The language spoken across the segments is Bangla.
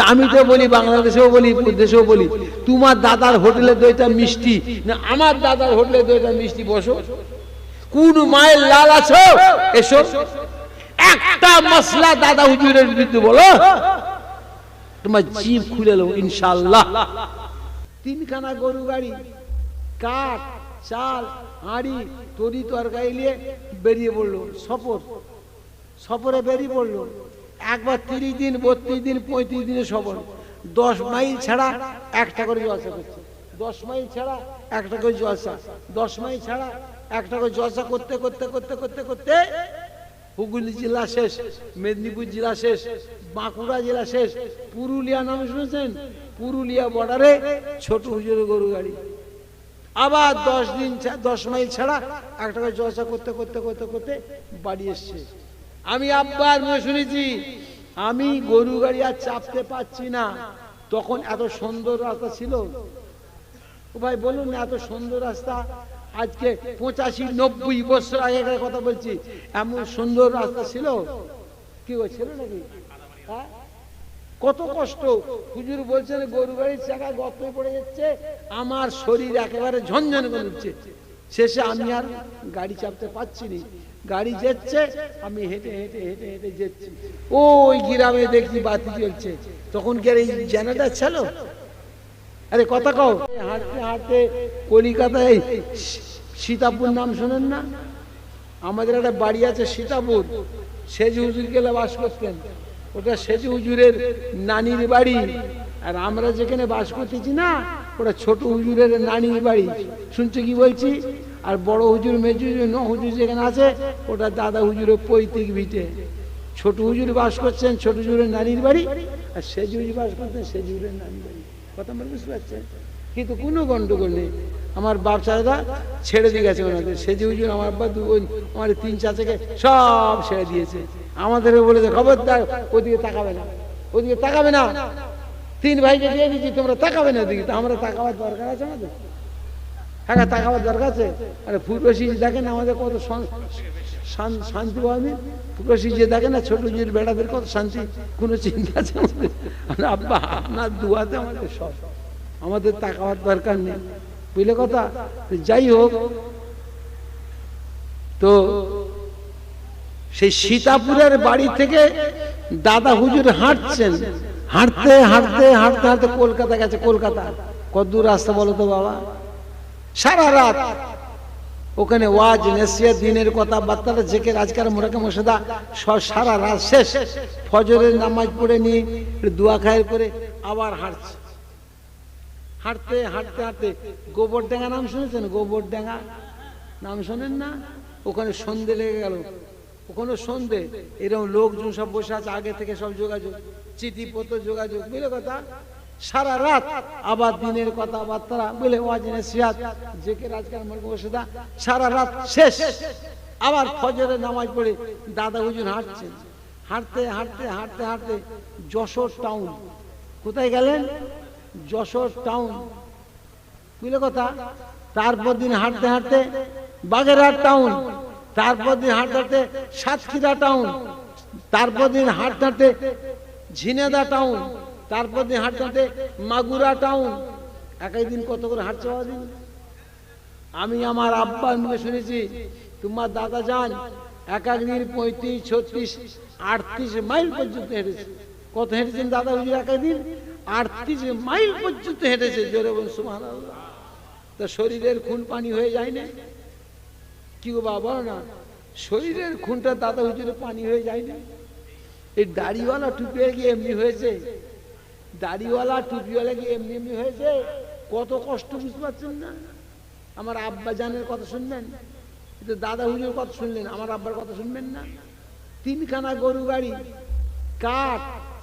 তা আমি তো বলি বাংলাদেশেও বলি দেশেও বলি তোমার দাদার হোটেলে দইটা মিষ্টি। না আমার দাদার হোটেলে দইটা মিষ্টি বসো। কোন মায়ের লাল আছো? এসো। একটা মশলা দাদা হুজুরের বিরুদ্ধে বলো। তোমার জিভ খুলে লো ইনশাল্লাহ তিনখানা গরু গাড়ি কাঠ চাল হাঁড়ি তরি তরকারি নিয়ে বেরিয়ে পড়ল সফর। সফরে বেরিয়ে পড়ল। একবার তিরিশ দিন, বত্রিশ দিন, পঁয়ত্রিশ দিনের সফর দশ মাইল ছাড়া একটা করে জলসা করছে। দশ মাইল ছাড়া একটা করে জলসা। দশ মাইল ছাড়া একটা করে জলসা করতে করতে করতে করতে করতে হুগলি জেলা শেষ, মেদিনীপুর জেলা শেষ, বাঁকুড়া জেলা শেষ, পুরুলিয়া নাম শুনেছেন? পুরুলিয়া বর্ডারে ছোট হুজুরের গরু গাড়ি। আবার দশ দিন দশ মাইল ছাড়া একটা করে জলসা করতে করতে করতে করতে বাড়ি এসছে। আমি আব্বার মুখে শুনেছি আমি গরু গাড়ি আর চাপতে পারছি না। তখন এত সুন্দর রাস্তা ছিল। ভাই বলুন না এত সুন্দর রাস্তা? আজকে পঁচাশি নব্বই বছর আগেকার কথা বলছি এমন সুন্দর রাস্তা ছিল? কি গো, ছিল নাকি? হ্যাঁ? কত কষ্ট। হুজুর বলছেন গরু গাড়ির চাকা গর্ত পড়ে যাচ্ছে আমার শরীর একেবারে ঝনঝন করে উঠছে। শেষে আমি আর গাড়ি চাপতে পারছি না। গাড়ি যাচ্ছে আমি হেঁটে হেঁটে হেঁটে হেঁটে যাচ্ছি। ওই গ্রামে দেখছি বাতি জ্বলছে। তখন কি আর এই জেনারেটার ছিল? আরে কথা কও। হাঁটতে হাঁটতে কলিকাতায় সীতাপুর নাম শোনেন না? আমাদের একটা বাড়ি আছে সীতাপুর। সেজ হুজুর গেলে বাস করতেন। ওটা সেজ হুজুরের নানির বাড়ি। আর আমরা যেখানে বাস করতেছি না ওটা ছোট হুজুরের নানির বাড়ি। শুনছো কি বলছি? আর বড় হুজুর মেজু ন হুজুর যেখানে আছে, ওটা দাদা হুজুরের পৈতৃক ভিটে। ছোট হুজুর বাস করছেন, ছোট হুজুরের নারীর বাড়ি, আর সেজ হুজুর বাস করতেন সেজ হুজুরের নানির বাড়ি। কথা বলে বুঝতে পারছেন? কিন্তু কোনো গন্ডগোল নেই। আমার বাপ চাচারা ছেড়ে দিয়ে গেছে ওনাদের। সেজে হুজুর আমার আব্বা, দু বোন, আমার তিন চাচাকে সব ছেড়ে দিয়েছে। আমাদের বলেছে, খবরদার, ওদিকে তাকাবে না। ওদিকে তাকাবে না। তিন ভাইকে দিয়ে দিচ্ছি তোমরা তাকাবে না ওদিকে আমরা তাকাবার দরকার আছে আমাদের? হ্যাঁ তাকাবার দরকার আছে? আরে ফুটবসি দেখেন আমাদের কত শান- শান- শান্তি পাবে ফুটবসি যে দেখেন না ছোট ছোট বেড়াদের কত শান্তি? কোনো চিন্তা আছে আমাদের? আব্বা, আপনার দুয়াতে আমাদের সব। আমাদের তাকাবার দরকার নেই। বুঝলে কথা? যাই হোক। তো সেই সীতাপুরের বাড়ি থেকে দাদা হুজুর হাঁটছেন। হাঁটতে হাঁটতে হাঁটতে হাঁটতে কলকাতা গেছে, কলকাতা। কদ্দূর রাস্তা বলো তো বাবা? সারা রাত। ওখানে ওয়াজ নেসিয়া দিনের কথা, বার্তাটা জেকে আজকার মোরাকে মশাদা সারা রাত শেষ। ফজরের নামাজ পড়ে নিয়ে দোয়া খায়ের করে আবার হাঁটছে। হাঁটতে হাঁটতে হাঁটতে। গোবর ডেঙ্গা নাম শুনেছেন? গোবর ডেঙ্গা নাম শোনেন না? ওখানে সন্ধে লেগে গেল। ওখানে সন্ধে। এরকম লোকজন সব বসে আছে, আগে থেকে সব যোগাযোগ। চিঠিপত্র যোগাযোগ। বুঝলে কথা? সারা রাত আবার দিনের কথাবার্তা বলে ওয়াজিনে জেকে রাজকার সারা রাত শেষ। আবার ফজরে নামাজ পড়ে দাদা হুজুর হাঁটছেন হাঁটতে হাঁটতে হাঁটতে হাঁটতে যশোর টাউন। কোথায় গেলেন? যশোর টাউন। বুঝলে কথা? তারপর দিন হাঁটতে হাঁটতে বাগেরহাট টাউন। তারপর দিন হাঁটতে হাঁটতে সাতক্ষীরা টাউন। তারপর দিন হাঁটতে হাঁটতে ঝিনেদা টাউন। তারপর দিন হাঁটতে হাঁটতে মাগুরা টাউন একই দিন কত করে হাঁটছে দিন? আমি আমার আব্বার মুখে শুনেছি, তোমার দাদা যান, এক এক দিন পঁয়ত্রিশ, ছত্রিশ, আটত্রিশ মাইল পর্যন্ত হেঁটেছে। কত হেঁটেছেন দাদা হুজুর এক দিন? আটত্রিশ মাইল পর্যন্ত হেঁটেছে, জোরে বলুন সুমান তা শরীরের খুন পানি হয়ে যায় না? কি গো বাবা, বলো না। শরীরের খুনটা দাদা হুজুরে পানি হয়ে যায় না? এই দাড়িওয়ালা টুপি গিয়ে এমনি হয়েছে। দাড়িওয়ালা, টুপিওয়ালা কি এমনি এমনি হয়েছে? কত কষ্ট বুঝতে পারছেন না? আমার আব্বা জানের কথা শুনবেন? কিন্তু দাদা হুজুর কথা শুনলেন, আমার আব্বার কথা শুনবেন না? তিনখানা গরু গাড়ি, কাঠ,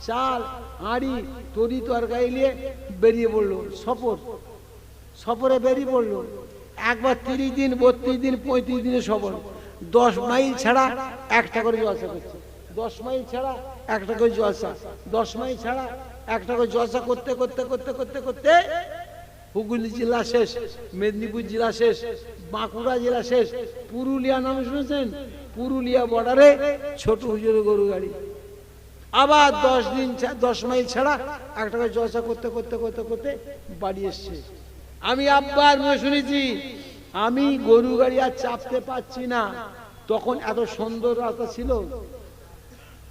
চাল, হাঁড়ি, তরি তরকারি নিয়ে বেরিয়ে পড়ল, সফর। সফরে বেরিয়ে পড়ল। একবার তিরিশ দিন, বত্রিশ দিন, পঁয়ত্রিশ দিনের সফর। দশ মাইল ছাড়া একটা করে জলসা করছে। দশ মাইল ছাড়া একটা করে জলসা। দশ মাইল ছাড়া একটা করে জলসা করতে করতে করতে করতে করতে হুগলি জেলা শেষ, মেদিনীপুর জেলা শেষ, বাঁকুড়া জেলা শেষ, পুরুলিয়া নাম শুনেছেন? পুরুলিয়া বর্ডারে ছোট হুজুরের গরু গাড়ি। আবার দশ দিন দশ মাইল ছাড়া একটা করে জলসা করতে করতে করতে করতে বাড়ি এসছে। আমি আব্বার মুখে শুনেছি, আমি গরু গাড়ি আর চাপতে পারছি না। তখন এত সুন্দর রাস্তা ছিল।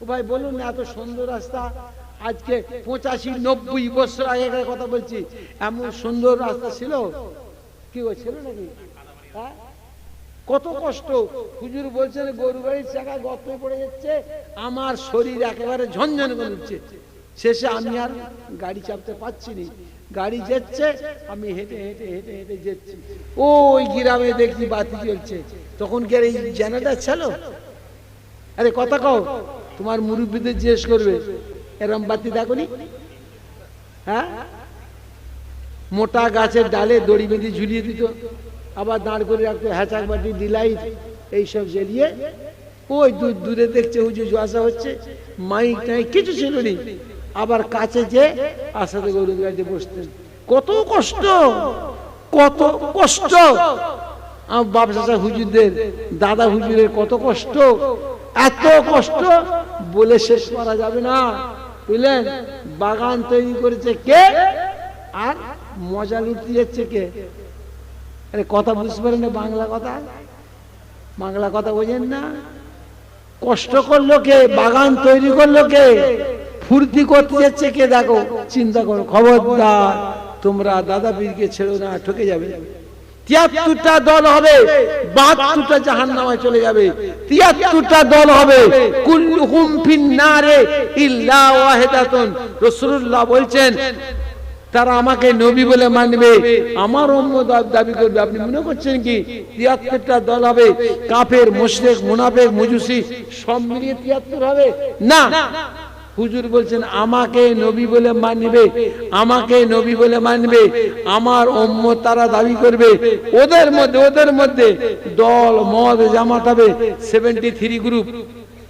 ভাই বলুন না, এত সুন্দর রাস্তা আজকে পঁচাশি নব্বই বছর আগেকার কথা বলছি। এমন সুন্দর রাস্তা ছিল? কি গো, ছিল নাকি? হ্যাঁ? কত কষ্ট। হুজুর বলছেন গরু গাড়ির চাকা গর্ত পড়ে যাচ্ছে আমার শরীর একেবারে ঝনঝন করে উঠছে শেষে আমি আর গাড়ি চাপতে পারছি না। গাড়ি যাচ্ছে আমি হেঁটে হেঁটে হেঁটে হেঁটে যাচ্ছি। ওই গ্রামে দেখছি বাতি জ্বলছে। তখন কি আর এই জেনারেটার ছিল আরে কথা কও তোমার মুরব্বীদের জিজ্ঞেস করবে। এরম বাতি দেখনি? হ্যাঁ? মোটা গাছের ডালে দড়ি বেঁধে ঝুলিয়ে দিত, আবার দাঁড় করে রাখতো, হ্যাচাক বাটি, ডিলাইট, এইসব জ্বালিয়ে। ওই দূর দূরে দেখছে হুজু জোয়াশা হচ্ছে, মাইক টাইক কিছু ছিল নি। আবার কাছে যে আসাতে গরু গাড়িতে বসতেন। কত কষ্ট কত কষ্ট। আমার বাপ চাচা হুজুরদের, দাদা হুজুরের কত কষ্ট, এত কষ্ট। বলে শেষ করা যাবে না। বুঝলেন বাগান তৈরি করেছে কে? আর মজা লুটতে যাচ্ছে কে? আরে, কথা বুঝতে পারেন না বাংলা কথা? বাংলা কথা বোঝেন না? কষ্ট করল কে? বাগান তৈরি করল কে? ফুর্তি করতে যাচ্ছে কে? দেখো, চিন্তা করো, খবরদার, তোমরা দাদা পীরকে ছেড়ো না, ঠকে যাবে। তিয়াত্তরটা দল হবে, বাহাত্তরটা জাহান নামায় চলে যাবে। তিয়াত্তরটা দল হবে, কুল্লুহুম ফিন্নারে ইল্লা ওয়াহিদাতুন। রাসূলুল্লাহ বলছেন, তারা আমাকে নবী বলে মানবে, আমার উম্মত দাবি করবে। আপনি মনে করছেন কি? তিয়াত্তরটা দল হবে, কাফের, মুশরিক, মুনাফিক মুজুসি সব মিলিয়ে তিয়াত্তর হবে? না। হুজুর বলছেন, আমাকে নবী বলে মানবে, আমাকে নবী বলে মানবে, আমার উম্মত তারা দাবি করবে, ওদের মধ্যে ওদের মধ্যে দল, মদ জামাত হবে সেভেন্টি থ্রি গ্রুপ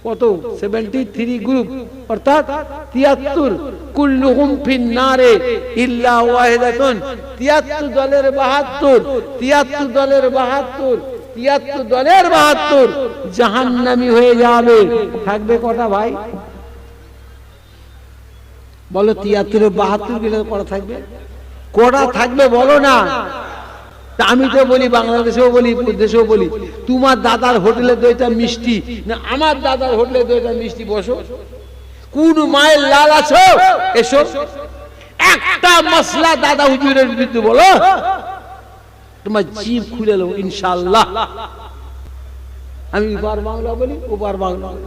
কত? সেভেন্টি থ্রি গ্রুপ অর্থাৎ তিয়াত্তর। কুল্লুহুম ফিন্নারে ইল্লা ওয়াহিদাতুন। তিয়াত্তর দলের বাহাত্তর, তিয়াত্তর দলের বাহাত্তর, তিয়াত্তর দলের বাহাত্তর। জাহান্নামি হয়ে যাবে। থাকবে কটা ভাই? বলো তিয়াত্তরে, বাহাত্তর গেলে কটা থাকবে। কটা থাকবে বলো না। আমি তো বলি, বাংলাদেশেও বলি দেশেও বলি। তোমার দাদার হোটেলে দইটা মিষ্টি। না, আমার দাদার হোটেলে দইটা মিষ্টি, বসো। কোন মায়ের লাল আছো? এসো। একটা মশলা দাদা হুজুরের বিরুদ্ধে বলো। তোমার জীব খুলে লো ইনশাল্লাহ আমি বার বাংলা বলি ও বার বলি।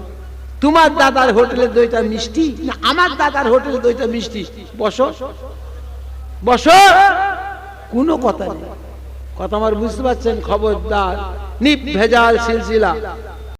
তোমার দাদার হোটেলে দইটা মিষ্টি? না, আমার দাদার হোটেলে দইটা মিষ্টি। বসো। বসো। কোনো কথা নেই। কথা আমার বুঝতে পারছেন, খবরদার। নিপ ভেজাল সিলসিলা।